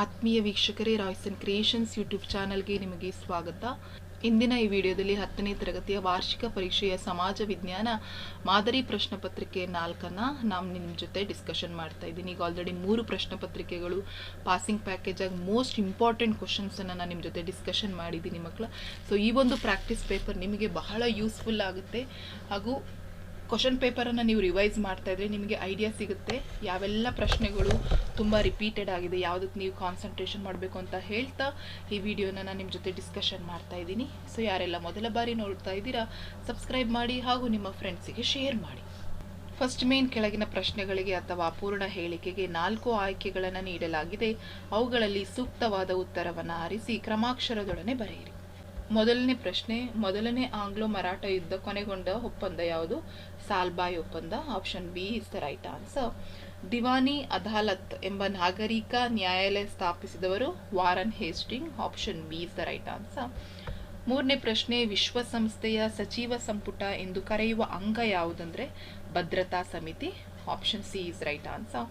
ಆತ್ಮೀಯ ವೀಕ್ಷಕರೇ Royson creations YouTube ಚಾನಲ್ಗೆ ನಿಮಗೆ ಸ್ವಾಗತ. ಇಂದಿನ ಈ ವಿಡಿಯೋದಲ್ಲಿ ಹತ್ತನೇ ತರಗತಿಯ ವಾರ್ಷಿಕ ಪರೀಕ್ಷೆಯ ಸಮಾಜ ವಿಜ್ಞಾನ ಮಾದರಿ ಪ್ರಶ್ನೆ ಪತ್ರಿಕೆ ನಾಲ್ಕನ್ನು ನಾನು ನಿಮ್ಮ ಜೊತೆ ಡಿಸ್ಕಷನ್ ಮಾಡ್ತಾ ಇದ್ದೀನಿ. ಈಗ ಆಲ್ರೆಡಿ ಮೂರು ಪ್ರಶ್ನೆ ಪತ್ರಿಕೆಗಳು ಪಾಸಿಂಗ್ ಪ್ಯಾಕೇಜ್ ಆಗಿ ಮೋಸ್ಟ್ ಇಂಪಾರ್ಟೆಂಟ್ ಕ್ವಶನ್ಸನ್ನು ನಾನು ನಿಮ್ಮ ಜೊತೆ ಡಿಸ್ಕಷನ್ ಮಾಡಿದ್ದೀನಿ ಮಕ್ಕಳು ಸೊ ಈ ಒಂದು ಪ್ರಾಕ್ಟೀಸ್ ಪೇಪರ್ ನಿಮಗೆ ಬಹಳ ಯೂಸ್ಫುಲ್ ಆಗುತ್ತೆ. ಹಾಗೂ ಕ್ವಶನ್ ಪೇಪರನ್ನು ನೀವು ರಿವೈಸ್ ಮಾಡ್ತಾ ಇದ್ರೆ ನಿಮಗೆ ಐಡಿಯಾ ಸಿಗುತ್ತೆ. ಯಾವೆಲ್ಲ ಪ್ರಶ್ನೆಗಳು ತುಂಬ ರಿಪೀಟೆಡ್ ಆಗಿದೆ ಯಾವುದಕ್ಕೆ ನೀವು ಕಾನ್ಸಂಟ್ರೇಷನ್ ಮಾಡಬೇಕು ಅಂತ ಹೇಳ್ತಾ ಈ ವಿಡಿಯೋನ ನಾನು ನಿಮ್ಮ ಜೊತೆ ಡಿಸ್ಕಷನ್ ಮಾಡ್ತಾ ಇದ್ದೀನಿ. ಸೊ ಯಾರೆಲ್ಲ ಮೊದಲ ಬಾರಿ ನೋಡ್ತಾ ಇದ್ದೀರಾ ಸಬ್ಸ್ಕ್ರೈಬ್ ಮಾಡಿ ಹಾಗೂ ನಿಮ್ಮ ಫ್ರೆಂಡ್ಸಿಗೆ ಶೇರ್ ಮಾಡಿ. ಫಸ್ಟ್ ಮೇನ್ ಕೆಳಗಿನ ಪ್ರಶ್ನೆಗಳಿಗೆ ಅಥವಾ ಅಪೂರ್ಣ ಹೇಳಿಕೆಗೆ ನಾಲ್ಕು ಆಯ್ಕೆಗಳನ್ನು ನೀಡಲಾಗಿದೆ. ಅವುಗಳಲ್ಲಿ ಸೂಕ್ತವಾದ ಉತ್ತರವನ್ನು ಆರಿಸಿ, ಕ್ರಮಾಕ್ಷರದೊಡನೆ ಬರೆಯಿರಿ. ಮೊದಲನೇ ಪ್ರಶ್ನೆ, ಮೊದಲನೇ ಆಂಗ್ಲೋ ಮರಾಠ ಯುದ್ಧ ಕೊನೆಗೊಂಡ ಒಪ್ಪಂದ ಯಾವುದು? ಸಾಲ್ಬಾಯ್ ಒಪ್ಪಂದ, option B, is the right answer. Diwani ಅದಾಲತ್ ಎಂಬ ನಾಗರಿಕ ನ್ಯಾಯಾಲಯ ಸ್ಥಾಪಿಸಿದವರು Warren Hastings, option B, is the right answer. ಮೂರನೇ ಪ್ರಶ್ನೆ, ವಿಶ್ವಸಂಸ್ಥೆಯ ಸಚಿವ ಸಂಪುಟ ಎಂದು ಕರೆಯುವ ಅಂಗ ಯಾವುದಂದ್ರೆ? ಭದ್ರತಾ ಸಮಿತಿ, option C, is right answer.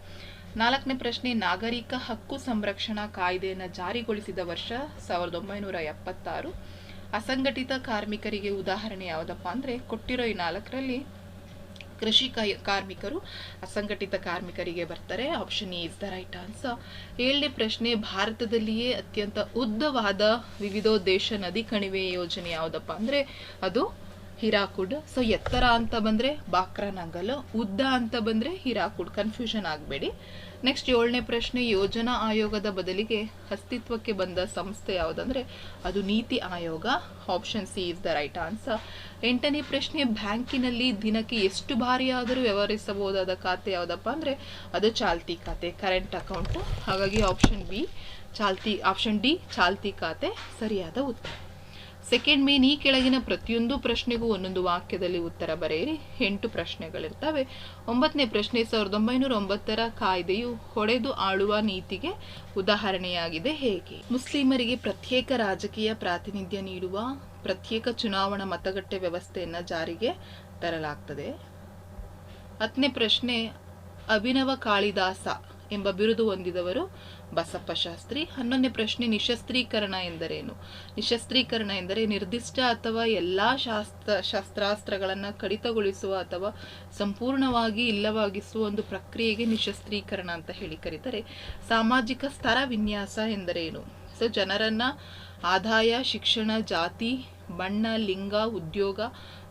ನಾಲ್ಕನೇ ಪ್ರಶ್ನೆ, ನಾಗರಿಕ ಹಕ್ಕು ಸಂರಕ್ಷಣಾ ಕಾಯ್ದೆಯನ್ನು ಜಾರಿಗೊಳಿಸಿದ ವರ್ಷ ಸಾವಿರದ ಒಂಬೈನೂರ ಎಪ್ಪತ್ತಾರು. ಅಸಂಘಟಿತ ಕಾರ್ಮಿಕರಿಗೆ ಉದಾಹರಣೆ ಯಾವುದಪ್ಪ ಅಂದರೆ ಕೊಟ್ಟಿರೋ ಈ ನಾಲ್ಕರಲ್ಲಿ ಕೃಷಿ ಕಾರ್ಮಿಕರು ಅಸಂಘಟಿತ ಕಾರ್ಮಿಕರಿಗೆ ಬರ್ತಾರೆ. Option A is the right answer ಏಳನೇ ಪ್ರಶ್ನೆ, ಭಾರತದಲ್ಲಿಯೇ ಅತ್ಯಂತ ಉದ್ದವಾದ ವಿವಿಧೋದ್ದೇಶ ನದಿ ಕಣಿವೆ ಯೋಜನೆ ಯಾವುದಪ್ಪ ಅಂದರೆ ಅದು ಹಿರಾಕುಡ್. ಸೊ ಎತ್ತರ ಅಂತ ಬಂದರೆ ಬಾಕ್ರಾನಂಗಲ್ ಉದ್ದ ಅಂತ ಬಂದರೆ ಹಿರಾಕುಡ್. ಕನ್ಫ್ಯೂಷನ್ ಆಗಬೇಡಿ. ನೆಕ್ಸ್ಟ್ ಏಳನೇ ಪ್ರಶ್ನೆ, ಯೋಜನಾ ಆಯೋಗದ ಬದಲಿಗೆ ಅಸ್ತಿತ್ವಕ್ಕೆ ಬಂದ ಸಂಸ್ಥೆ ಯಾವುದಂದ್ರೆ ಅದು NITI Aayog. Option C is the right answer ಎಂಟನೇ ಪ್ರಶ್ನೆ, ಬ್ಯಾಂಕಿನಲ್ಲಿ ದಿನಕ್ಕೆ ಎಷ್ಟು ಬಾರಿಯಾದರೂ ವ್ಯವಹರಿಸಬಹುದಾದ ಖಾತೆ ಯಾವುದಪ್ಪ ಅಂದರೆ ಅದು ಚಾಲ್ತಿ ಖಾತೆ ಕರೆಂಟ್ ಅಕೌಂಟು ಹಾಗಾಗಿ ಆಪ್ಷನ್ ಬಿ ಚಾಲ್ತಿ ಆಪ್ಷನ್ ಡಿ ಚಾಲ್ತಿ ಖಾತೆ, ಸರಿಯಾದ ಉತ್ತರ. ಸೆಕೆಂಡ್ ಮೇನ್ ಈ ಕೆಳಗಿನ ಪ್ರತಿಯೊಂದು ಪ್ರಶ್ನೆಗೂ ಒಂದೊಂದು ವಾಕ್ಯದಲ್ಲಿ ಉತ್ತರ ಬರೆಯಿರಿ. ಎಂಟು ಪ್ರಶ್ನೆಗಳಿರ್ತವೆ. ಒಂಬತ್ತನೇ ಪ್ರಶ್ನೆ ಸಾವಿರದ ಒಂಬೈನೂರ ಒಂಬತ್ತರ ಕಾಯ್ದೆಯು ಹೊಡೆದು ಆಳುವ ನೀತಿಗೆ ಉದಾಹರಣೆಯಾಗಿದೆ. ಹೇಗೆ? ಮುಸ್ಲಿಮರಿಗೆ ಪ್ರತ್ಯೇಕ ರಾಜಕೀಯ ಪ್ರಾತಿನಿಧ್ಯ ನೀಡುವ ಪ್ರತ್ಯೇಕ ಚುನಾವಣಾ ಮತಗಟ್ಟೆ ವ್ಯವಸ್ಥೆಯನ್ನು ಜಾರಿಗೆ ತರಲಾಗ್ತದೆ. ಹತ್ತನೇ ಪ್ರಶ್ನೆ ಅಭಿನವ ಕಾಳಿದಾಸ ಎಂಬ ಬಿರುದು ಹೊಂದಿದವರು ಬಸಪ್ಪ ಶಾಸ್ತ್ರಿ ಹನ್ನೊಂದನೇ ಪ್ರಶ್ನೆ, ನಿಶಸ್ತ್ರೀಕರಣ ಎಂದರೇನು? ನಿಶಸ್ತ್ರೀಕರಣ ಎಂದರೆ ನಿರ್ದಿಷ್ಟ ಅಥವಾ ಎಲ್ಲ ಶಾಸ್ತ್ರ, ಶಸ್ತ್ರಾಸ್ತ್ರಗಳನ್ನು ಕಡಿತಗೊಳಿಸುವ ಅಥವಾ ಸಂಪೂರ್ಣವಾಗಿ ಇಲ್ಲವಾಗಿಸುವ ಒಂದು ಪ್ರಕ್ರಿಯೆಗೆ ನಿಶಸ್ತ್ರೀಕರಣ ಅಂತ ಹೇಳಿ ಕರೀತಾರೆ. ಸಾಮಾಜಿಕ ಸ್ತರ ವಿನ್ಯಾಸ ಎಂದರೇನು? ಸೊ ಜನರನ್ನ ಆದಾಯ, ಶಿಕ್ಷಣ, ಜಾತಿ, ಬಣ್ಣ, ಲಿಂಗ, ಉದ್ಯೋಗ,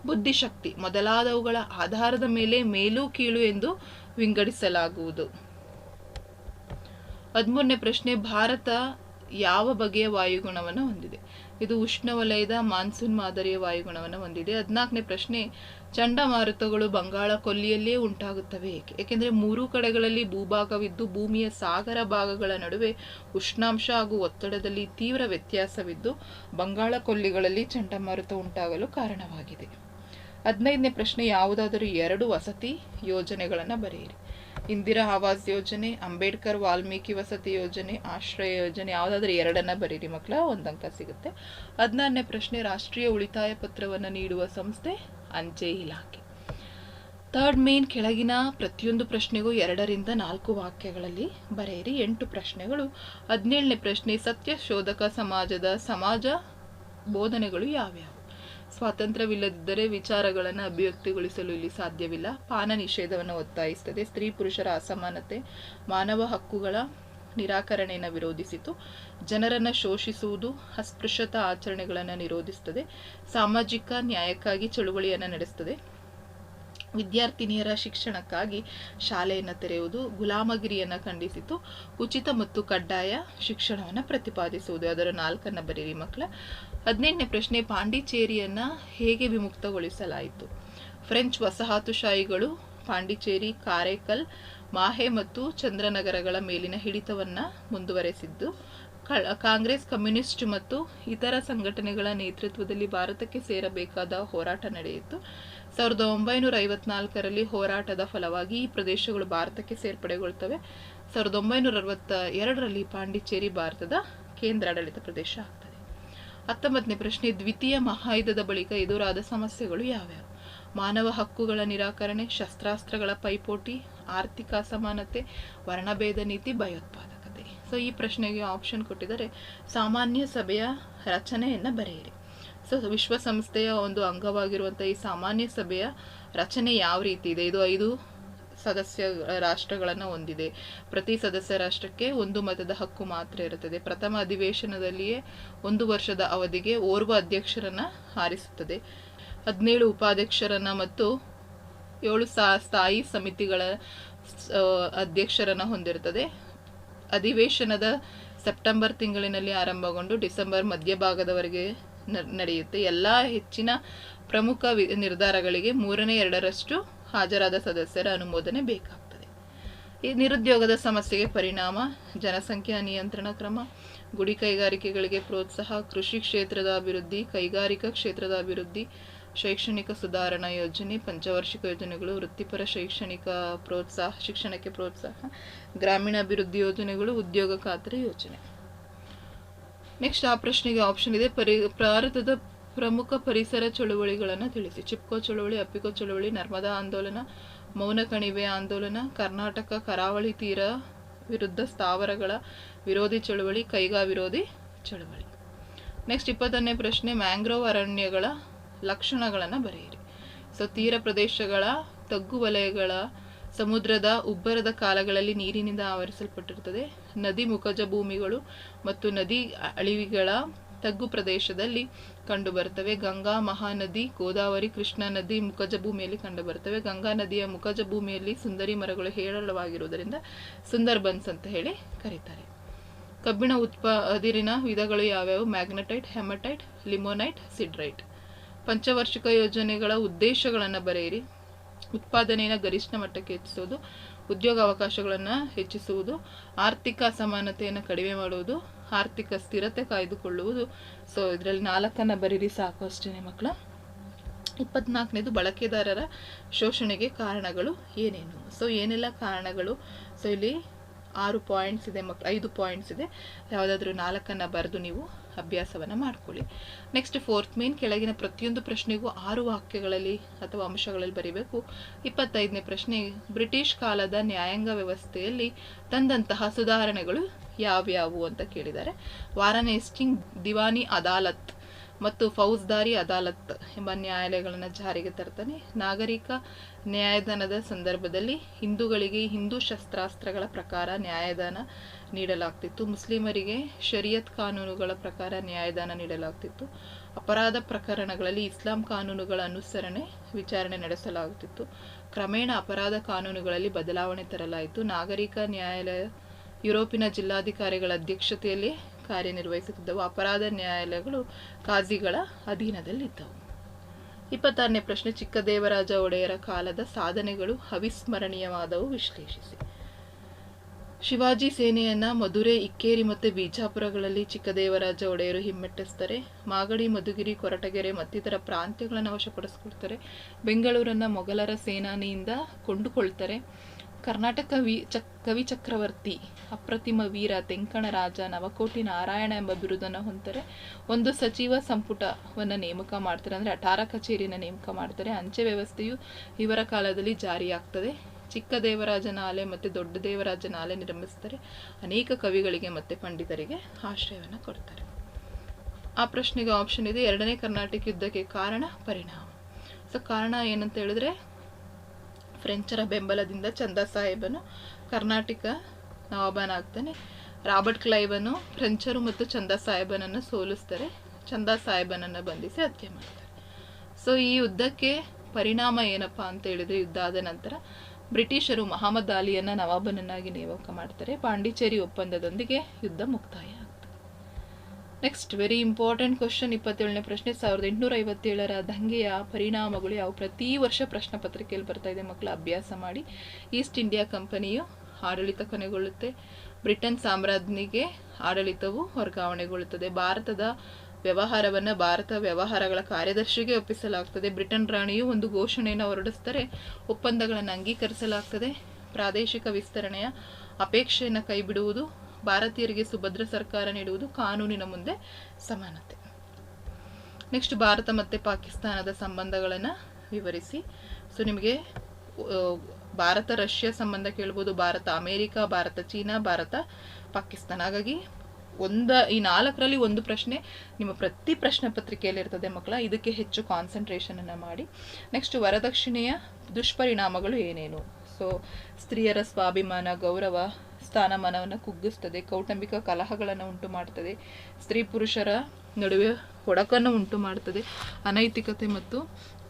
ಬುದ್ಧಿಶಕ್ತಿ ಮೊದಲಾದವುಗಳ ಆಧಾರದ ಮೇಲೆ ಮೇಲು ಕೀಳು ಎಂದು ವಿಂಗಡಿಸಲಾಗುವುದು. ಹದಿಮೂರನೇ ಪ್ರಶ್ನೆ, ಭಾರತ ಯಾವ ಬಗೆಯ ವಾಯುಗುಣವನ್ನು ಹೊಂದಿದೆ? ಇದು ಉಷ್ಣವಲಯದ ಮಾನ್ಸೂನ್ ಮಾದರಿಯ ವಾಯುಗುಣವನ್ನು ಹೊಂದಿದೆ. ಹದಿನಾಲ್ಕನೇ ಪ್ರಶ್ನೆ, ಚಂಡಮಾರುತಗಳು ಬಂಗಾಳ ಕೊಲ್ಲಿಯಲ್ಲಿಯೇ ಉಂಟಾಗುತ್ತವೆ ಏಕೆ? ಏಕೆಂದರೆ ಮೂರೂ ಕಡೆಗಳಲ್ಲಿ ಭೂಭಾಗವಿದ್ದು ಭೂಮಿಯ ಸಾಗರ ಭಾಗಗಳ ನಡುವೆ ಉಷ್ಣಾಂಶ ಹಾಗೂ ಒತ್ತಡದಲ್ಲಿ ತೀವ್ರ ವ್ಯತ್ಯಾಸವಿದ್ದು ಬಂಗಾಳ ಕೊಲ್ಲಿಗಳಲ್ಲಿ ಚಂಡಮಾರುತ ಉಂಟಾಗಲು ಕಾರಣವಾಗಿದೆ. ಹದಿನೈದನೇ ಪ್ರಶ್ನೆ, ಯಾವುದಾದರೂ ಎರಡು ವಸತಿ ಯೋಜನೆಗಳನ್ನು ಬರೆಯಿರಿ. ಇಂದಿರಾ ಆವಾಸ್ ಯೋಜನೆ, ಅಂಬೇಡ್ಕರ್ ವಾಲ್ಮೀಕಿ ವಸತಿ ಯೋಜನೆ, ಆಶ್ರಯ ಯೋಜನೆ, ಯಾವುದಾದ್ರೂ ಎರಡನ್ನ ಬರೀರಿ ಮಕ್ಕಳ ಒಂದು ಅಂಕ ಸಿಗುತ್ತೆ. ಹದಿನಾರನೇ ಪ್ರಶ್ನೆ, ರಾಷ್ಟ್ರೀಯ ಉಳಿತಾಯ ಪತ್ರವನ್ನು ನೀಡುವ ಸಂಸ್ಥೆ, ಅಂಚೆ ಇಲಾಖೆ. ಥರ್ಡ್ ಮೇನ್, ಕೆಳಗಿನ ಪ್ರತಿಯೊಂದು ಪ್ರಶ್ನೆಗೂ ಎರಡರಿಂದ ನಾಲ್ಕು ವಾಕ್ಯಗಳಲ್ಲಿ ಬರೆಯಿರಿ. ಎಂಟು ಪ್ರಶ್ನೆಗಳು. ಹದಿನೇಳನೇ ಪ್ರಶ್ನೆ, ಸತ್ಯ ಶೋಧಕ ಸಮಾಜದ ಸಮಾಜ ಬೋಧನೆಗಳು ಯಾವ್ಯಾವು? ಸ್ವಾತಂತ್ರ್ಯವಿಲ್ಲದಿದ್ದರೆ ವಿಚಾರಗಳನ್ನು ಅಭಿವ್ಯಕ್ತಿಗೊಳಿಸಲು ಇಲ್ಲಿ ಸಾಧ್ಯವಿಲ್ಲ. ಪಾನ ನಿಷೇಧವನ್ನು ಒತ್ತಾಯಿಸುತ್ತದೆ. ಸ್ತ್ರೀ ಪುರುಷರ ಅಸಮಾನತೆ ಮಾನವ ಹಕ್ಕುಗಳ ನಿರಾಕರಣೆಯನ್ನು ವಿರೋಧಿಸಿತು. ಜನರನ್ನು ಶೋಷಿಸುವುದು ಅಸ್ಪೃಶ್ಯತಾ ಆಚರಣೆಗಳನ್ನು ನಿರೋಧಿಸುತ್ತದೆ. ಸಾಮಾಜಿಕ ನ್ಯಾಯಕ್ಕಾಗಿ ಚಳುವಳಿಯನ್ನು ನಡೆಸುತ್ತದೆ. ವಿದ್ಯಾರ್ಥಿನಿಯರ ಶಿಕ್ಷಣಕ್ಕಾಗಿ ಶಾಲೆಯನ್ನು ತೆರೆಯುವುದು ಗುಲಾಮಗಿರಿಯನ್ನು ಖಂಡಿಸಿತು. ಉಚಿತ ಮತ್ತು ಕಡ್ಡಾಯ ಶಿಕ್ಷಣವನ್ನು ಪ್ರತಿಪಾದಿಸುವುದು. ಅದರ ನಾಲ್ಕನ್ನು ಬರೀರಿ ಮಕ್ಕಳ. ಹದಿನೆಂಟನೇ ಪ್ರಶ್ನೆ, ಪಾಂಡಿಚೇರಿಯನ್ನು ಹೇಗೆ ವಿಮುಕ್ತಗೊಳಿಸಲಾಯಿತು? ಫ್ರೆಂಚ್ ವಸಾಹತುಶಾಹಿಗಳು ಪಾಂಡಿಚೇರಿ, ಕಾರೇಕಲ್, ಮಾಹೆ ಮತ್ತು ಚಂದ್ರನಗರಗಳ ಮೇಲಿನ ಹಿಡಿತವನ್ನು ಮುಂದುವರೆಸಿದ್ದು ಕಾಂಗ್ರೆಸ್, ಕಮ್ಯುನಿಸ್ಟ್ ಮತ್ತು ಇತರ ಸಂಘಟನೆಗಳ ನೇತೃತ್ವದಲ್ಲಿ ಭಾರತಕ್ಕೆ ಸೇರಬೇಕಾದ ಹೋರಾಟ ನಡೆಯಿತು. ಸಾವಿರದ ಒಂಬೈನೂರ ಐವತ್ನಾಲ್ಕರಲ್ಲಿ ಹೋರಾಟದ ಫಲವಾಗಿ ಈ ಪ್ರದೇಶಗಳು ಭಾರತಕ್ಕೆ ಸೇರ್ಪಡೆಗೊಳ್ತವೆ. ಸಾವಿರದ ಒಂಬೈನೂರ ಅರವತ್ತ ಎರಡರಲ್ಲಿ ಪಾಂಡಿಚೇರಿ ಭಾರತದ ಕೇಂದ್ರಾಡಳಿತ ಪ್ರದೇಶ ಆಗ್ತದೆ. ಹತ್ತೊಂಬತ್ತನೇ ಪ್ರಶ್ನೆ, ದ್ವಿತೀಯ ಮಹಾಯುಧದ ಬಳಿಕ ಎದುರಾದ ಸಮಸ್ಯೆಗಳು ಯಾವ್ಯಾವು? ಮಾನವ ಹಕ್ಕುಗಳ ನಿರಾಕರಣೆ, ಶಸ್ತ್ರಾಸ್ತ್ರಗಳ ಪೈಪೋಟಿ, ಆರ್ಥಿಕ ಅಸಮಾನತೆ, ವರ್ಣಭೇದ ನೀತಿ, ಭಯೋತ್ಪಾದಕತೆ. ಸೊ ಈ ಪ್ರಶ್ನೆಗೆ ಆಪ್ಷನ್ ಕೊಟ್ಟಿದ್ದಾರೆ ಸಾಮಾನ್ಯ ಸಭೆಯ ರಚನೆಯನ್ನು ಬರೆಯಿರಿ. ಸೊ ವಿಶ್ವಸಂಸ್ಥೆಯ ಒಂದು ಅಂಗವಾಗಿರುವಂಥ ಈ ಸಾಮಾನ್ಯ ಸಭೆಯ ರಚನೆ ಯಾವ ರೀತಿ ಇದೆ? ಇದು ಐದು ಸದಸ್ಯ ರಾಷ್ಟ್ರಗಳನ್ನು ಹೊಂದಿದೆ. ಪ್ರತಿ ಸದಸ್ಯ ರಾಷ್ಟ್ರಕ್ಕೆ ಒಂದು ಮತದ ಹಕ್ಕು ಮಾತ್ರ ಇರುತ್ತದೆ. ಪ್ರಥಮ ಅಧಿವೇಶನದಲ್ಲಿಯೇ ಒಂದು ವರ್ಷದ ಅವಧಿಗೆ ಓರ್ವ ಅಧ್ಯಕ್ಷರನ್ನ ಆರಿಸುತ್ತದೆ ಹದಿನೇಳು ಉಪಾಧ್ಯಕ್ಷರನ್ನ ಮತ್ತು ಏಳು ಸ್ಥಾಯಿ ಸಮಿತಿಗಳ ಅಧ್ಯಕ್ಷರನ್ನ ಹೊಂದಿರುತ್ತದೆ. ಅಧಿವೇಶನದ ಸೆಪ್ಟೆಂಬರ್ ತಿಂಗಳಿನಲ್ಲಿ ಆರಂಭಗೊಂಡು ಡಿಸೆಂಬರ್ ಮಧ್ಯಭಾಗದವರೆಗೆ ನಡೆಯುತ್ತೆ. ಎಲ್ಲ ಹೆಚ್ಚಿನ ಪ್ರಮುಖ ನಿರ್ಧಾರಗಳಿಗೆ ಮೂರನೇ ಎರಡರಷ್ಟು ಹಾಜರಾದ ಸದಸ್ಯರ ಅನುಮೋದನೆ ಬೇಕಾಗ್ತದೆ. ಈ ನಿರುದ್ಯೋಗದ ಸಮಸ್ಯೆಗೆ ಪರಿಣಾಮ, ಜನಸಂಖ್ಯಾ ನಿಯಂತ್ರಣ ಕ್ರಮ, ಗುಡಿ ಕೈಗಾರಿಕೆಗಳಿಗೆ ಪ್ರೋತ್ಸಾಹ, ಕೃಷಿ ಕ್ಷೇತ್ರದ ಅಭಿವೃದ್ಧಿ, ಕೈಗಾರಿಕಾ ಕ್ಷೇತ್ರದ ಅಭಿವೃದ್ಧಿ, ಶೈಕ್ಷಣಿಕ ಸುಧಾರಣಾ ಯೋಜನೆ, ಪಂಚವಾರ್ಷಿಕ ಯೋಜನೆಗಳು, ವೃತ್ತಿಪರ ಶೈಕ್ಷಣಿಕ ಪ್ರೋತ್ಸಾಹ, ಶಿಕ್ಷಣಕ್ಕೆ ಪ್ರೋತ್ಸಾಹ, ಗ್ರಾಮೀಣ ಅಭಿವೃದ್ಧಿ ಯೋಜನೆಗಳು, ಉದ್ಯೋಗ ಖಾತ್ರಿ ಯೋಜನೆ. ನೆಕ್ಸ್ಟ್ ಆ ಪ್ರಶ್ನೆಗೆ ಆಪ್ಷನ್ ಇದೆ. ಪರಿ ಭಾರತದ ಪ್ರಮುಖ ಪರಿಸರ ಚಳುವಳಿಗಳನ್ನು ತಿಳಿಸಿ. ಚಿಪ್ಕೋ ಚಳುವಳಿ, ಅಪ್ಪಿಕೋ ಚಳುವಳಿ, ನರ್ಮದಾ ಆಂದೋಲನ, ಮೌನ ಕಣಿವೆ ಆಂದೋಲನ, ಕರ್ನಾಟಕ ಕರಾವಳಿ ತೀರ ವಿರುದ್ಧ ಸ್ಥಾವರಗಳ ವಿರೋಧಿ ಚಳುವಳಿ, ಕೈಗಾ ವಿರೋಧಿ ಚಳುವಳಿ. ನೆಕ್ಸ್ಟ್ ಇಪ್ಪತ್ತನೇ ಪ್ರಶ್ನೆ, ಮ್ಯಾಂಗ್ರೋವ್ ಅರಣ್ಯಗಳ ಲಕ್ಷಣಗಳನ್ನು ಬರೆಯಿರಿ. ಸೊ ತೀರ ಪ್ರದೇಶಗಳ ತಗ್ಗು ವಲಯಗಳ ಸಮುದ್ರದ ಉಬ್ಬರದ ಕಾಲಗಳಲ್ಲಿ ನೀರಿನಿಂದ ಆವರಿಸಲ್ಪಟ್ಟಿರುತ್ತದೆ. ನದಿ ಮುಖಜ ಭೂಮಿಗಳು ಮತ್ತು ನದಿ ಅಳಿವಿಗಳ ತಗ್ಗು ಪ್ರದೇಶದಲ್ಲಿ ಕಂಡುಬರುತ್ತವೆ ಗಂಗಾ ಮಹಾನದಿ, ಗೋದಾವರಿ, ಕೃಷ್ಣಾ ನದಿ ಮುಖಜ ಭೂಮಿಯಲ್ಲಿ ಕಂಡುಬರುತ್ತವೆ ಗಂಗಾ ನದಿಯ ಮುಖಜ ಭೂಮಿಯಲ್ಲಿ ಸುಂದರಿ ಮರಗಳು ಹೇರಳವಾಗಿರುವುದರಿಂದ ಸುಂದರ್ಬನ್ಸ್ ಅಂತ ಹೇಳಿ ಕರೀತಾರೆ. ಕಬ್ಬಿಣ ಉತ್ಪ ಅದಿರಿನ ವಿಧಗಳು ಯಾವ್ಯಾವು? Magnetite hematite limonite, siderite. ಪಂಚವಾರ್ಷಿಕ ಯೋಜನೆಗಳ ಉದ್ದೇಶಗಳನ್ನು ಬರೆಯಿರಿ. ಉತ್ಪಾದನೆಯನ್ನು ಗರಿಷ್ಠ ಮಟ್ಟಕ್ಕೆ ಹೆಚ್ಚಿಸುವುದು ಉದ್ಯೋಗ ಅವಕಾಶಗಳನ್ನು ಹೆಚ್ಚಿಸುವುದು, ಆರ್ಥಿಕ ಅಸಮಾನತೆಯನ್ನು ಕಡಿಮೆ ಮಾಡುವುದು ಆರ್ಥಿಕ ಸ್ಥಿರತೆ ಕಾಯ್ದುಕೊಳ್ಳುವುದು. ಸೊ ಇದರಲ್ಲಿ ನಾಲ್ಕನ್ನು ಬರೀರಿ ಸಾಕು ಅಷ್ಟೇ ಮಕ್ಕಳು ಇಪ್ಪತ್ನಾಲ್ಕನೇದು ಬಳಕೆದಾರರ ಶೋಷಣೆಗೆ ಕಾರಣಗಳು ಏನೇನು? ಸೊ ಏನೆಲ್ಲ ಕಾರಣಗಳು? ಸೊ ಇಲ್ಲಿ ಆರು ಪಾಯಿಂಟ್ಸ್ ಇದೆ ಮಕ್ ಐದು ಪಾಯಿಂಟ್ಸ್ ಇದೆ. ಯಾವುದಾದ್ರೂ ನಾಲ್ಕನ್ನು ಬರೆದು ನೀವು ಅಭ್ಯಾಸವನ್ನು ಮಾಡ್ಕೊಳ್ಳಿ. ನೆಕ್ಸ್ಟ್ ಫೋರ್ತ್ ಮೇನ್ ಕೆಳಗಿನ ಪ್ರತಿಯೊಂದು ಪ್ರಶ್ನೆಗೂ ಆರು ವಾಕ್ಯಗಳಲ್ಲಿ ಅಥವಾ ಅಂಶಗಳಲ್ಲಿ ಬರೀಬೇಕು. ಇಪ್ಪತ್ತೈದನೇ ಪ್ರಶ್ನೆ, ಬ್ರಿಟಿಷ್ ಕಾಲದ ನ್ಯಾಯಾಂಗ ವ್ಯವಸ್ಥೆಯಲ್ಲಿ ತಂದಂತಹ ಸುಧಾರಣೆಗಳು ಯಾವ್ಯಾವು ಅಂತ ಕೇಳಿದ್ದಾರೆ. ವಾರಣೇಸ್ಟಿಂಗ್ ದಿವಾನಿ ಅದಾಲತ್ ಮತ್ತು ಫೌಜ್ದಾರಿ ಅದಾಲತ್ ಎಂಬ ನ್ಯಾಯಾಲಯಗಳನ್ನು ಜಾರಿಗೆ ತರ್ತಾನೆ. ನಾಗರಿಕ ನ್ಯಾಯದಾನದ ಸಂದರ್ಭದಲ್ಲಿ ಹಿಂದೂಗಳಿಗೆ ಹಿಂದೂ ಶಸ್ತ್ರಾಸ್ತ್ರಗಳ ಪ್ರಕಾರ ನ್ಯಾಯದಾನ ನೀಡಲಾಗ್ತಿತ್ತು. ಮುಸ್ಲಿಮರಿಗೆ ಶರಿಯತ್ ಕಾನೂನುಗಳ ಪ್ರಕಾರ ನ್ಯಾಯದಾನ ನೀಡಲಾಗ್ತಿತ್ತು. ಅಪರಾಧ ಪ್ರಕರಣಗಳಲ್ಲಿ ಇಸ್ಲಾಂ ಕಾನೂನುಗಳ ಅನುಸರಣೆ ವಿಚಾರಣೆ ನಡೆಸಲಾಗುತ್ತಿತ್ತು ಕ್ರಮೇಣ ಅಪರಾಧ ಕಾನೂನುಗಳಲ್ಲಿ ಬದಲಾವಣೆ ತರಲಾಯಿತು. ನಾಗರಿಕ ನ್ಯಾಯಾಲಯ ಯುರೋಪಿನ ಜಿಲ್ಲಾಧಿಕಾರಿಗಳ ಅಧ್ಯಕ್ಷತೆಯಲ್ಲಿ ಕಾರ್ಯನಿರ್ವಹಿಸುತ್ತಿದ್ದವು. ಅಪರಾಧ ನ್ಯಾಯಾಲಯಗಳು ಕಾಜಿಗಳ ಅಧೀನದಲ್ಲಿದ್ದವು. ಇಪ್ಪತ್ತಾರನೇ ಪ್ರಶ್ನೆ, ಚಿಕ್ಕದೇವರಾಜ ಒಡೆಯರ ಕಾಲದ ಸಾಧನೆಗಳು ಅವಿಸ್ಮರಣೀಯವಾದವು. ವಿಶ್ಲೇಷಿಸಿ. ಶಿವಾಜಿ ಸೇನೆಯನ್ನ ಮಧುರೆ, ಇಕ್ಕೇರಿ ಮತ್ತು ಬಿಜಾಪುರಗಳಲ್ಲಿ ಚಿಕ್ಕದೇವರಾಜ ಒಡೆಯರು ಹಿಮ್ಮೆಟ್ಟಿಸ್ತಾರೆ ಮಾಗಡಿ, ಮಧುಗಿರಿ, ಕೊರಟಗೆರೆ ಮತ್ತಿತರ ಪ್ರಾಂತ್ಯಗಳನ್ನು ವಶಪಡಿಸ್ಕೊಳ್ತಾರೆ ಬೆಂಗಳೂರನ್ನ ಮೊಘಲರ ಸೇನಾನಿಯಿಂದ ಕೊಂಡುಕೊಳ್ತಾರೆ ಕರ್ನಾಟಕ ವಿ ಚಕ್, ಕವಿ ಚಕ್ರವರ್ತಿ, ಅಪ್ರತಿಮ ವೀರ, ತೆಂಕಣ ರಾಜ, ನವಕೋಟಿ ನಾರಾಯಣ ಎಂಬ ಬಿರುದನ್ನು ಹೊಂದ್ತಾರೆ. ಒಂದು ಸಚಿವ ಸಂಪುಟವನ್ನು ನೇಮಕ ಮಾಡ್ತಾರೆ. ಅಂದರೆ ಅಠಾರ ಕಚೇರಿನ ನೇಮಕ ಮಾಡ್ತಾರೆ. ಅಂಚೆ ವ್ಯವಸ್ಥೆಯು ಇವರ ಕಾಲದಲ್ಲಿ ಜಾರಿಯಾಗ್ತದೆ. ಚಿಕ್ಕ ದೇವರಾಜನ ಆಲೆ ಮತ್ತು ದೊಡ್ಡ ದೇವರಾಜನ ಆಲೆ ನಿರ್ಮಿಸ್ತಾರೆ. ಅನೇಕ ಕವಿಗಳಿಗೆ ಮತ್ತು ಪಂಡಿತರಿಗೆ ಆಶ್ರಯವನ್ನು ಕೊಡ್ತಾರೆ. ಆ ಪ್ರಶ್ನೆಗೆ ಆಪ್ಷನ್ ಇದೆ. ಎರಡನೇ ಕರ್ನಾಟಕ ಯುದ್ಧಕ್ಕೆ ಕಾರಣ, ಪರಿಣಾಮ. ಸೊ ಕಾರಣ ಏನಂತ ಹೇಳಿದ್ರೆ ಫ್ರೆಂಚರ ಬೆಂಬಲದಿಂದ ಚಂದ ಸಾಹೇಬನು ಕರ್ನಾಟಕ ನವಾಬನಾಗ್ತಾನೆ. ರಾಬರ್ಟ್ ಕ್ಲೈವನು ಫ್ರೆಂಚರು ಮತ್ತು ಚಂದ ಸಾಹೇಬನನ್ನು ಸೋಲಿಸ್ತಾರೆ. ಚಂದ ಸಾಹೇಬನನ್ನು ಬಂಧಿಸಿ ಹತ್ಯೆ ಮಾಡ್ತಾರೆ. ಸೊ ಈ ಯುದ್ಧಕ್ಕೆ ಪರಿಣಾಮ ಏನಪ್ಪ ಅಂತ ಹೇಳಿದ್ರೆ ಯುದ್ಧ ಆದ ನಂತರ ಬ್ರಿಟಿಷರು ಮಹಮ್ಮದ್ ಅಲಿಯನ್ನ ನವಾಬನನ್ನಾಗಿ ನೇಮಕ ಮಾಡ್ತಾರೆ. ಪಾಂಡಿಚೇರಿ ಒಪ್ಪಂದದೊಂದಿಗೆ ಯುದ್ಧ ಮುಕ್ತಾಯ ನೆಕ್ಸ್ಟ್ ವೆರಿ ಇಂಪಾರ್ಟೆಂಟ್ ಕ್ವಶನ್ ಇಪ್ಪತ್ತೇಳನೇ ಪ್ರಶ್ನೆ, ಸಾವಿರದ ಎಂಟುನೂರ ಐವತ್ತೇಳರ ದಂಗೆಯ ಪರಿಣಾಮಗಳು ಯಾವ ಪ್ರತಿ ವರ್ಷ ಪ್ರಶ್ನೆ ಪತ್ರಿಕೆಯಲ್ಲಿ ಬರ್ತಾ ಇದೆ, ಮಕ್ಕಳು ಅಭ್ಯಾಸ ಮಾಡಿ. ಈಸ್ಟ್ ಇಂಡಿಯಾ ಕಂಪನಿಯು ಆಡಳಿತ ಕೊನೆಗೊಳ್ಳುತ್ತೆ. ಬ್ರಿಟನ್ ಸಾಮ್ರಾಜ್ಞಿಗೆ ಆಡಳಿತವು ವರ್ಗಾವಣೆಗೊಳ್ಳುತ್ತದೆ. ಭಾರತದ ವ್ಯವಹಾರವನ್ನು ಭಾರತ ವ್ಯವಹಾರಗಳ ಕಾರ್ಯದರ್ಶಿಗೆ ಒಪ್ಪಿಸಲಾಗ್ತದೆ. ಬ್ರಿಟನ್ ರಾಣಿಯು ಒಂದು ಘೋಷಣೆಯನ್ನು ಹೊರಡಿಸ್ತಾರೆ ಒಪ್ಪಂದಗಳನ್ನು ಅಂಗೀಕರಿಸಲಾಗ್ತದೆ. ಪ್ರಾದೇಶಿಕ ವಿಸ್ತರಣೆಯ ಅಪೇಕ್ಷೆಯನ್ನು ಕೈಬಿಡುವುದು ಭಾರತೀಯರಿಗೆ ಸುಭದ್ರ ಸರ್ಕಾರ ನೀಡುವುದು ಕಾನೂನಿನ ಮುಂದೆ ಸಮಾನತೆ. ನೆಕ್ಸ್ಟ್ ಭಾರತ ಮತ್ತು ಪಾಕಿಸ್ತಾನದ ಸಂಬಂಧಗಳನ್ನು ವಿವರಿಸಿ. ಸೊ ನಿಮಗೆ ಭಾರತ, ರಷ್ಯಾ ಸಂಬಂಧ ಕೇಳ್ಬೋದು, ಭಾರತ, ಅಮೇರಿಕಾ, ಭಾರತ, ಚೀನಾ, ಭಾರತ, ಪಾಕಿಸ್ತಾನ. ಹಾಗಾಗಿ, ಒಂದ, ಈ ನಾಲ್ಕರಲ್ಲಿ ಒಂದು ಪ್ರಶ್ನೆ ನಿಮ್ಮ ಪ್ರತಿ ಪ್ರಶ್ನೆ ಪತ್ರಿಕೆಯಲ್ಲಿ ಇರ್ತದೆ ಮಕ್ಕಳ, ಇದಕ್ಕೆ ಹೆಚ್ಚು ಕಾನ್ಸಂಟ್ರೇಷನ್ ಅನ್ನು ಮಾಡಿ. ನೆಕ್ಸ್ಟ್ ವರದಕ್ಷಿಣೆಯ ದುಷ್ಪರಿಣಾಮಗಳು ಏನೇನು? ಸೊ ಸ್ತ್ರೀಯರ ಸ್ವಾಭಿಮಾನ, ಗೌರವ ಸ್ಥಾನಮಾನವನ್ನು ಕುಗ್ಗಿಸ್ತದೆ, ಕೌಟುಂಬಿಕ ಕಲಹಗಳನ್ನು ಉಂಟು ಮಾಡ್ತದೆ, ಸ್ತ್ರೀ ಪುರುಷರ ನಡುವೆ ಒಡಕನ್ನು ಉಂಟು ಮಾಡ್ತದೆ, ಅನೈತಿಕತೆ ಮತ್ತು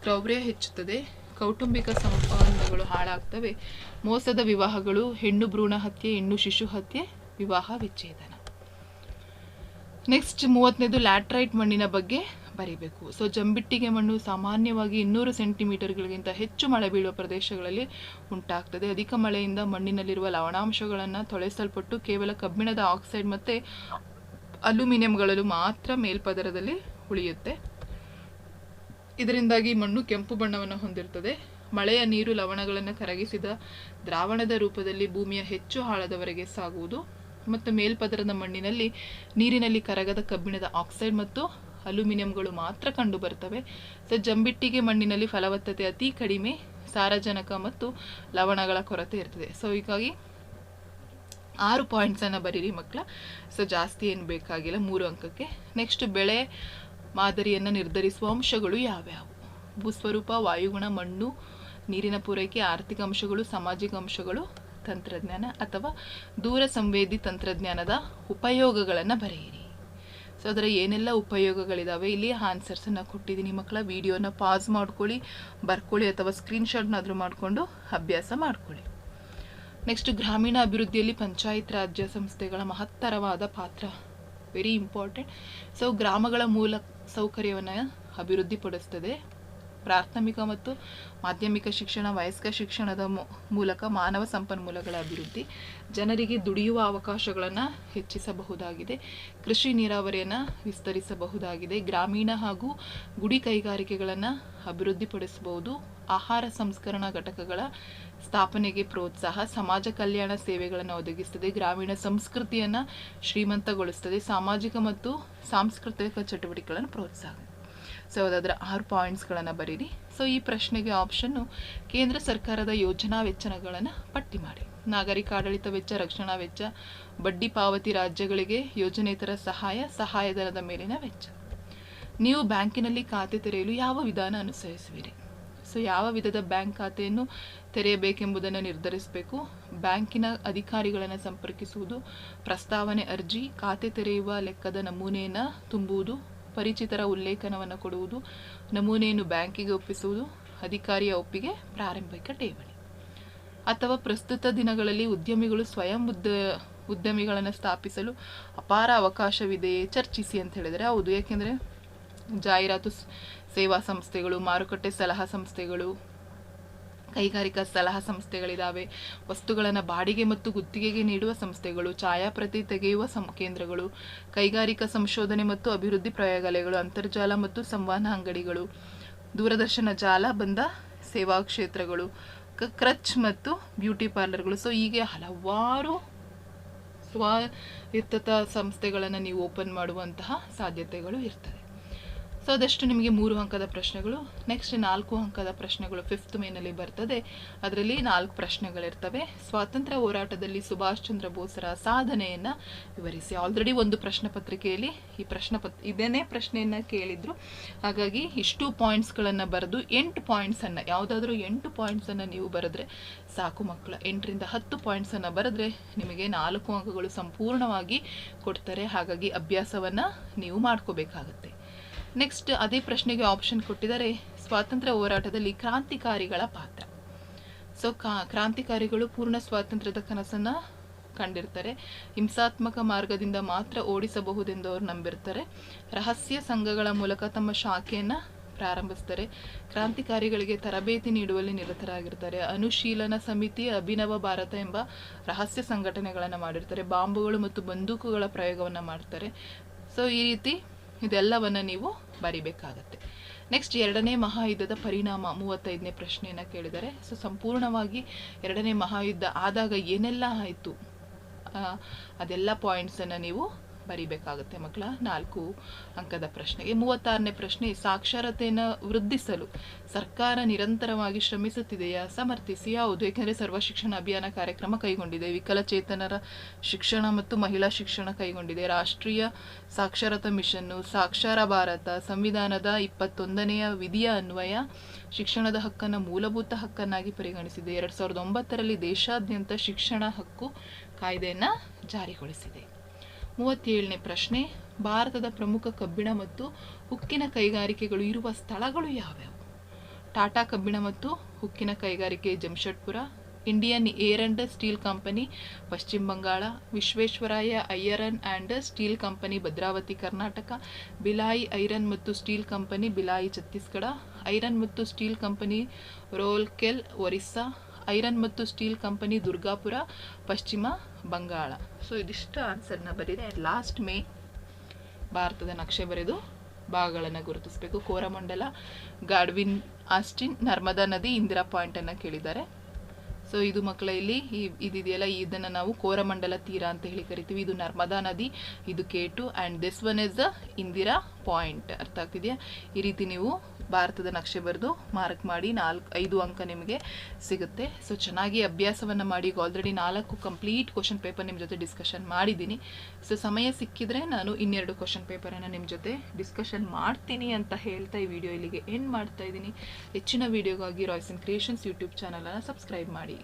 ಕ್ರೌರ್ಯ ಹೆಚ್ಚುತ್ತದೆ, ಕೌಟುಂಬಿಕ ಸಂಬಂಧಗಳು ಹಾಳಾಗ್ತವೆ, ಮೋಸದ ವಿವಾಹಗಳು, ಹೆಣ್ಣು ಭ್ರೂಣ ಹತ್ಯೆ, ಹೆಣ್ಣು ಶಿಶು ಹತ್ಯೆ, ವಿವಾಹ ವಿಚ್ಛೇದನ. ನೆಕ್ಸ್ಟ್ ಮೂವತ್ತನೇದು ಲ್ಯಾಟ್ರೈಟ್ ಮಣ್ಣಿನ ಬಗ್ಗೆ ಬರೀಬೇಕು. ಸೊ ಜಂಬಿಟ್ಟಿಗೆ ಮಣ್ಣು ಸಾಮಾನ್ಯವಾಗಿ ಇನ್ನೂರು ಸೆಂಟಿಮೀಟರ್ಗಳಿಗಿಂತ ಹೆಚ್ಚು ಮಳೆ ಬೀಳುವ ಪ್ರದೇಶಗಳಲ್ಲಿ ಉಂಟಾಗ್ತದೆ. ಅಧಿಕ ಮಳೆಯಿಂದ ಮಣ್ಣಿನಲ್ಲಿರುವ ಲವಣಾಂಶಗಳನ್ನು ತೊಳೆಸಲ್ಪಟ್ಟು ಕೇವಲ ಕಬ್ಬಿಣದ ಆಕ್ಸೈಡ್ ಮತ್ತು ಅಲ್ಯೂಮಿನಿಯಂಗಳಲ್ಲೂ ಮಾತ್ರ ಮೇಲ್ಪದರದಲ್ಲಿ ಉಳಿಯುತ್ತೆ. ಇದರಿಂದಾಗಿ ಮಣ್ಣು ಕೆಂಪು ಬಣ್ಣವನ್ನು ಹೊಂದಿರ್ತದೆ. ಮಳೆಯ ನೀರು ಲವಣಗಳನ್ನು ಕರಗಿಸಿದ ದ್ರಾವಣದ ರೂಪದಲ್ಲಿ ಭೂಮಿಯ ಹೆಚ್ಚು ಆಳದವರೆಗೆ ಸಾಗುವುದು. ಮತ್ತು ಮೇಲ್ಪದರದ ಮಣ್ಣಿನಲ್ಲಿ ನೀರಿನಲ್ಲಿ ಕರಗದ ಕಬ್ಬಿಣದ ಆಕ್ಸೈಡ್ ಮತ್ತು ಅಲ್ಯೂಮಿನಿಯಂಗಳು ಮಾತ್ರ ಕಂಡು ಬರ್ತವೆ ಸೊ ಜಂಬಿಟ್ಟಿಗೆ ಮಣ್ಣಿನಲ್ಲಿ ಫಲವತ್ತತೆ ಅತಿ ಕಡಿಮೆ, ಸಾರಜನಕ ಮತ್ತು ಲವಣಗಳ ಕೊರತೆ ಇರ್ತದೆ. ಸೊ ಹೀಗಾಗಿ ಆರು ಪಾಯಿಂಟ್ಸನ್ನು ಬರೀರಿ ಮಕ್ಕಳ. ಸೊ ಜಾಸ್ತಿ ಏನು ಬೇಕಾಗಿಲ್ಲ, ಮೂರು ಅಂಕಕ್ಕೆ. ನೆಕ್ಸ್ಟ್ ಬೆಳೆ ಮಾದರಿಯನ್ನು ನಿರ್ಧರಿಸುವ ಅಂಶಗಳು ಯಾವ್ಯಾವು? ಭೂಸ್ವರೂಪ, ವಾಯುಗುಣ, ಮಣ್ಣು, ನೀರಿನ ಪೂರೈಕೆ, ಆರ್ಥಿಕ ಅಂಶಗಳು, ಸಾಮಾಜಿಕ ಅಂಶಗಳು, ತಂತ್ರಜ್ಞಾನ ಅಥವಾ ದೂರ ಸಂವೇದಿ ತಂತ್ರಜ್ಞಾನದ ಉಪಯೋಗಗಳನ್ನು ಬರೆಯಿರಿ. ಸೊ ಅದರ ಏನೆಲ್ಲ ಉಪಯೋಗಗಳಿದ್ದಾವೆ ಇಲ್ಲಿ ಆನ್ಸರ್ಸನ್ನು ಕೊಟ್ಟಿದ್ದೀನಿ ಮಕ್ಕಳ. ವೀಡಿಯೋನ ಪಾಸ್ ಮಾಡ್ಕೊಳ್ಳಿ, ಬರ್ಕೊಳ್ಳಿ ಅಥವಾ ಸ್ಕ್ರೀನ್ಶಾಟ್ನಾದರೂ ಮಾಡಿಕೊಂಡು ಅಭ್ಯಾಸ ಮಾಡ್ಕೊಳ್ಳಿ. ನೆಕ್ಸ್ಟ್ ಗ್ರಾಮೀಣ ಅಭಿವೃದ್ಧಿಯಲ್ಲಿ ಪಂಚಾಯತ್ ರಾಜ್ಯ ಸಂಸ್ಥೆಗಳ ಮಹತ್ತರವಾದ ಪಾತ್ರ. ವೆರಿ ಇಂಪಾರ್ಟೆಂಟ್ ಸೊ ಗ್ರಾಮಗಳ ಮೂಲ ಸೌಕರ್ಯವನ್ನು ಅಭಿವೃದ್ಧಿಪಡಿಸ್ತದೆ. ಪ್ರಾಥಮಿಕ ಮತ್ತು ಮಾಧ್ಯಮಿಕ ಶಿಕ್ಷಣ, ವಯಸ್ಕ ಶಿಕ್ಷಣದ ಮೂಲಕ ಮಾನವ ಸಂಪನ್ಮೂಲಗಳ ಅಭಿವೃದ್ಧಿ, ಜನರಿಗೆ ದುಡಿಯುವ ಅವಕಾಶಗಳನ್ನು ಹೆಚ್ಚಿಸಬಹುದಾಗಿದೆ. ಕೃಷಿ ನೀರಾವರಿಯನ್ನು ವಿಸ್ತರಿಸಬಹುದಾಗಿದೆ. ಗ್ರಾಮೀಣ ಹಾಗೂ ಗುಡಿ ಕೈಗಾರಿಕೆಗಳನ್ನು ಅಭಿವೃದ್ಧಿಪಡಿಸಬಹುದು. ಆಹಾರ ಸಂಸ್ಕರಣಾ ಘಟಕಗಳ ಸ್ಥಾಪನೆಗೆ ಪ್ರೋತ್ಸಾಹ, ಸಮಾಜ ಕಲ್ಯಾಣ ಸೇವೆಗಳನ್ನು ಒದಗಿಸುತ್ತದೆ ಗ್ರಾಮೀಣ ಸಂಸ್ಕೃತಿಯನ್ನು ಶ್ರೀಮಂತಗೊಳಿಸುತ್ತದೆ ಸಾಮಾಜಿಕ ಮತ್ತು ಸಾಂಸ್ಕೃತಿಕ ಚಟುವಟಿಕೆಗಳನ್ನು ಪ್ರೋತ್ಸಾಹ ಸೊ ಅದರ ಆರು ಪಾಯಿಂಟ್ಸ್ಗಳನ್ನು ಬರೀರಿ. ಸೊ ಈ ಪ್ರಶ್ನೆಗೆ ಆಪ್ಷನ್ನು ಕೇಂದ್ರ ಸರ್ಕಾರದ ಯೋಜನಾ ವೆಚ್ಚನಗಳನ್ನು ಪಟ್ಟಿ ಮಾಡಿ. ನಾಗರಿಕ ಆಡಳಿತ ವೆಚ್ಚ, ರಕ್ಷಣಾ ವೆಚ್ಚ, ಬಡ್ಡಿ ಪಾವತಿ ರಾಜ್ಯಗಳಿಗೆ ಯೋಜನೇತರ ಸಹಾಯ, ಸಹಾಯಧನದ ಮೇಲಿನ ವೆಚ್ಚ. ನೀವು ಬ್ಯಾಂಕಿನಲ್ಲಿ ಖಾತೆ ತೆರೆಯಲು ಯಾವ ವಿಧಾನ ಅನುಸರಿಸುವಿರಿ? ಸೊ ಯಾವ ವಿಧದ ಬ್ಯಾಂಕ್ ಖಾತೆಯನ್ನು ತೆರೆಯಬೇಕೆಂಬುದನ್ನು ನಿರ್ಧರಿಸಬೇಕು? ಬ್ಯಾಂಕಿನ ಅಧಿಕಾರಿಗಳನ್ನು ಸಂಪರ್ಕಿಸುವುದು, ಪ್ರಸ್ತಾವನೆ ಅರ್ಜಿ, ಖಾತೆ ತೆರೆಯುವ ಲೆಕ್ಕದ ನಮೂನೆಯನ್ನು ತುಂಬುವುದು ಪರಿಚಿತರ ಉಲ್ಲೇಖನವನ್ನು ಕೊಡುವುದು, ನಮೂನೆಯನ್ನು ಬ್ಯಾಂಕಿಗೆ ಒಪ್ಪಿಸುವುದು, ಅಧಿಕಾರಿಯ ಒಪ್ಪಿಗೆ, ಪ್ರಾರಂಭಿಕ ಠೇವಣಿ. ಅಥವಾ ಪ್ರಸ್ತುತ ದಿನಗಳಲ್ಲಿ ಉದ್ಯಮಿಗಳು ಸ್ವಯಂ ಉದ್ದ, ಉದ್ಯಮಿಗಳನ್ನು ಸ್ಥಾಪಿಸಲು ಅಪಾರ ಅವಕಾಶವಿದೆಯೇ ಚರ್ಚಿಸಿ ಅಂತ ಹೇಳಿದರೆ ಹೌದು. ಯಾಕೆಂದರೆ ಜಾಹೀರಾತು ಸೇವಾ ಸಂಸ್ಥೆಗಳು, ಮಾರುಕಟ್ಟೆ ಸಲಹಾ ಸಂಸ್ಥೆಗಳು ಕೈಗಾರಿಕಾ ಸಲಹಾ ಸಂಸ್ಥೆಗಳಿದ್ದಾವೆ ವಸ್ತುಗಳನ್ನು ಬಾಡಿಗೆ ಮತ್ತು ಗುತ್ತಿಗೆಗೆ ನೀಡುವ ಸಂಸ್ಥೆಗಳು, ಛಾಯಾಪ್ರತಿ ತೆಗೆಯುವ ಸಂ, ಕೇಂದ್ರಗಳು, ಕೈಗಾರಿಕಾ ಸಂಶೋಧನೆ ಮತ್ತು ಅಭಿವೃದ್ಧಿ ಪ್ರಯೋಗಾಲಯಗಳು, ಅಂತರ್ಜಾಲ ಮತ್ತು ಸಂವಹನ ಅಂಗಡಿಗಳು, ದೂರದರ್ಶನ ಜಾಲ ಬಂದ ಸೇವಾ ಕ್ಷೇತ್ರಗಳು ಕ್ರಚ್ ಮತ್ತು ಬ್ಯೂಟಿ ಪಾರ್ಲರ್ಗಳು. ಸೊ ಹೀಗೆ ಹಲವಾರು ಸ್ವಾಯತ್ತ ಸಂಸ್ಥೆಗಳನ್ನು ನೀವು ಓಪನ್ ಮಾಡುವಂತಹ ಸಾಧ್ಯತೆಗಳು ಇರ್ತದೆ ಸೊ ಅದಷ್ಟು ನಿಮಗೆ ಮೂರು ಅಂಕದ ಪ್ರಶ್ನೆಗಳು? ನೆಕ್ಸ್ಟ್ ನಾಲ್ಕು ಅಂಕದ ಪ್ರಶ್ನೆಗಳು ಫಿಫ್ತ್ ಮೇನಲ್ಲಿ ಬರ್ತದೆ. ಅದರಲ್ಲಿ ನಾಲ್ಕು ಪ್ರಶ್ನೆಗಳಿರ್ತವೆ. ಸ್ವಾತಂತ್ರ್ಯ ಹೋರಾಟದಲ್ಲಿ ಸುಭಾಷ್ ಚಂದ್ರ ಬೋಸರ ಸಾಧನೆಯನ್ನು ವಿವರಿಸಿ. ಆಲ್ರೆಡಿ ಒಂದು ಪ್ರಶ್ನೆ ಪತ್ರಿಕೆಯಲ್ಲಿ ಈ ಪ್ರಶ್ನೆ ಪತ್, ಇದನ್ನೇ ಪ್ರಶ್ನೆಯನ್ನು ಕೇಳಿದ್ರು. ಹಾಗಾಗಿ ಇಷ್ಟು ಪಾಯಿಂಟ್ಸ್ಗಳನ್ನು ಬರೆದು ಎಂಟು ಪಾಯಿಂಟ್ಸನ್ನು ಯಾವುದಾದ್ರೂ ಎಂಟು ಪಾಯಿಂಟ್ಸನ್ನು ನೀವು ಬರೆದ್ರೆ ಸಾಕು ಮಕ್ಕಳ. ಎಂಟರಿಂದ ಹತ್ತು ಪಾಯಿಂಟ್ಸನ್ನು ಬರೆದ್ರೆ ನಿಮಗೆ ನಾಲ್ಕು ಅಂಕಗಳು ಸಂಪೂರ್ಣವಾಗಿ ಕೊಡ್ತಾರೆ. ಹಾಗಾಗಿ ಅಭ್ಯಾಸವನ್ನು ನೀವು ಮಾಡ್ಕೋಬೇಕಾಗತ್ತೆ. ನೆಕ್ಸ್ಟ್ ಅದೇ ಪ್ರಶ್ನೆಗೆ ಆಪ್ಷನ್ ಕೊಟ್ಟಿದ್ದಾರೆ. ಸ್ವಾತಂತ್ರ್ಯ ಹೋರಾಟದಲ್ಲಿ ಕ್ರಾಂತಿಕಾರಿಗಳ ಪಾತ್ರ. ಸೊ ಕ್ರಾಂತಿಕಾರಿಗಳು ಪೂರ್ಣ ಸ್ವಾತಂತ್ರ್ಯದ ಕನಸನ್ನು ಕಂಡಿರ್ತಾರೆ. ಹಿಂಸಾತ್ಮಕ ಮಾರ್ಗದಿಂದ ಮಾತ್ರ ಓಡಿಸಬಹುದೆಂದು ಅವರು ನಂಬಿರ್ತಾರೆ. ರಹಸ್ಯ ಸಂಘಗಳ ಮೂಲಕ ತಮ್ಮ ಶಾಖೆಯನ್ನು ಪ್ರಾರಂಭಿಸ್ತಾರೆ. ಕ್ರಾಂತಿಕಾರಿಗಳಿಗೆ ತರಬೇತಿ ನೀಡುವಲ್ಲಿ ನಿರತರಾಗಿರ್ತಾರೆ. ಅನುಶೀಲನ ಸಮಿತಿ, ಅಭಿನವ ಭಾರತ ಎಂಬ ರಹಸ್ಯ ಸಂಘಟನೆಗಳನ್ನು ಮಾಡಿರ್ತಾರೆ. ಬಾಂಬುಗಳು ಮತ್ತು ಬಂದೂಕುಗಳ ಪ್ರಯೋಗವನ್ನು ಮಾಡ್ತಾರೆ. ಸೊ ಈ ರೀತಿ ಇದೆಲ್ಲವನ್ನು ನೀವು ಬರಿಬೇಕಾಗತ್ತೆ. ನೆಕ್ಸ್ಟ್ ಎರಡನೇ ಮಹಾಯುದ್ಧದ ಪರಿಣಾಮ ಮೂವತ್ತೈದನೇ ಪ್ರಶ್ನೆಯನ್ನು ಕೇಳಿದರೆ, ಸೊ ಸಂಪೂರ್ಣವಾಗಿ ಎರಡನೇ ಮಹಾಯುದ್ಧ ಆದಾಗ ಏನೆಲ್ಲ ಆಯಿತು? ಅದೆಲ್ಲ ಪಾಯಿಂಟ್ಸನ್ನು ನೀವು ಬರಿಬೇಕಾಗುತ್ತೆ ಮಕ್ಕಳ. ನಾಲ್ಕು ಅಂಕದ ಪ್ರಶ್ನೆಗೆ. ಮೂವತ್ತಾರನೇ ಪ್ರಶ್ನೆ ಸಾಕ್ಷರತೆಯನ್ನು ವೃದ್ಧಿಸಲು ಸರ್ಕಾರ ನಿರಂತರವಾಗಿ ಶ್ರಮಿಸುತ್ತಿದೆಯಾ? ಸಮರ್ಥಿಸಿ ಯಾವುದು? ಏಕೆಂದರೆ ಸರ್ವ ಶಿಕ್ಷಣ ಅಭಿಯಾನ ಕಾರ್ಯಕ್ರಮ ಕೈಗೊಂಡಿದೆ. ವಿಕಲಚೇತನರ ಶಿಕ್ಷಣ ಮತ್ತು ಮಹಿಳಾ ಶಿಕ್ಷಣ ಕೈಗೊಂಡಿದೆ. ರಾಷ್ಟ್ರೀಯ ಸಾಕ್ಷರತಾ ಮಿಷನ್ನು ಸಾಕ್ಷರ ಭಾರತ ಸಂವಿಧಾನದ ಇಪ್ಪತ್ತೊಂದನೆಯ ವಿಧಿಯ ಅನ್ವಯ ಶಿಕ್ಷಣದ ಹಕ್ಕನ್ನು ಮೂಲಭೂತ ಹಕ್ಕನ್ನಾಗಿ ಪರಿಗಣಿಸಿದೆ. ಎರಡು ಸಾವಿರದ ಒಂಬತ್ತರಲ್ಲಿ ದೇಶಾದ್ಯಂತ ಶಿಕ್ಷಣ ಹಕ್ಕು ಕಾಯ್ದೆಯನ್ನು ಜಾರಿಗೊಳಿಸಿದೆ. ಮೂವತ್ತೇಳನೇ ಪ್ರಶ್ನೆ, ಭಾರತದ ಪ್ರಮುಖ ಕಬ್ಬಿಣ ಮತ್ತು ಉಕ್ಕಿನ ಕೈಗಾರಿಕೆಗಳು ಇರುವ ಸ್ಥಳಗಳು ಯಾವ್ಯಾವು? ಟಾಟಾ ಕಬ್ಬಿಣ ಮತ್ತು ಉಕ್ಕಿನ ಕೈಗಾರಿಕೆ, Jamshedpur, Indian iron and steel company, ಪಶ್ಚಿಮ Bengal Visvesvaraya iron and steel company, Bhadravati Karnataka, Bhilai iron ಮತ್ತು steel company, Bhilai Chhattisgarh, iron ಮತ್ತು steel company, Rourkela Orissa, iron ಮತ್ತು ಸ್ಟೀಲ್ ಕಂಪನಿ, ದುರ್ಗಾಪುರ, ಪಶ್ಚಿಮ ಬಂಗಾಳ. ಸೊ ಇದಿಷ್ಟು ಆನ್ಸರ್ನ ಬರೀದೆ ಲಾಸ್ಟ್ ಮೇ, ಭಾರತದ ನಕ್ಷೆ ಬರೆದು ಭಾಗಗಳನ್ನು ಗುರುತಿಸಬೇಕು. ಕೋರಮಂಡಲ, ಗಾಡ್ವಿನ್, ಆಸ್ಟಿನ್, ನರ್ಮದಾ ನದಿ, ಇಂದಿರಾ ಪಾಯಿಂಟನ್ನು ಕೇಳಿದ್ದಾರೆ. ಸೊ ಇದು ಮಕ್ಕಳ, ಇಲ್ಲಿ ಇದಿದೆಯಲ್ಲ, ಇದನ್ನು ನಾವು ಕೋರಮಂಡಲ ತೀರ ಅಂತ ಹೇಳಿ ಕರಿತೀವಿ. ಇದು ನರ್ಮದಾ ನದಿ, ಇದು K two and this one is the Indira point. ಅರ್ಥ ಆಗ್ತಿದೆಯಾ? ಈ ರೀತಿ ನೀವು ಭಾರತದ ನಕ್ಷೆ ಬರೆದು ಮಾರ್ಕ್ ಮಾಡಿ ನಾಲ್ಕು, ಐದು ಅಂಕ ನಿಮಗೆ ಸಿಗುತ್ತೆ. ಸೊ ಚೆನ್ನಾಗಿ ಅಭ್ಯಾಸವನ್ನು ಮಾಡಿ. ಈಗ ಆಲ್ರೆಡಿ ನಾಲ್ಕು ಕಂಪ್ಲೀಟ್ ಕ್ವಶನ್ ಪೇಪರ್ ನಿಮ್ಮ ಜೊತೆ ಡಿಸ್ಕಷನ್ ಮಾಡಿದ್ದೀನಿ. ಸೊ ಸಮಯ ಸಿಕ್ಕಿದ್ರೆ ನಾನು ಇನ್ನೆರಡು ಕ್ವಶನ್ ಪೇಪರನ್ನು ನಿಮ್ಮ ಜೊತೆ ಡಿಸ್ಕಷನ್ ಮಾಡ್ತೀನಿ ಅಂತ ಹೇಳ್ತಾ ಈ ವಿಡಿಯೋ ಇಲ್ಲಿಗೆ ಎಂಡ್ ಮಾಡ್ತಾ ಇದ್ದೀನಿ. ಹೆಚ್ಚಿನ ವಿಡಿಯೋಗಾಗಿ ರಾಯ್ಸನ್ ಕ್ರಿಯೇಷನ್ಸ್ ಯೂಟ್ಯೂಬ್ ಚಾನಲನ್ನು ಸಬ್ಸ್ಕ್ರೈಬ್ ಮಾಡಿ.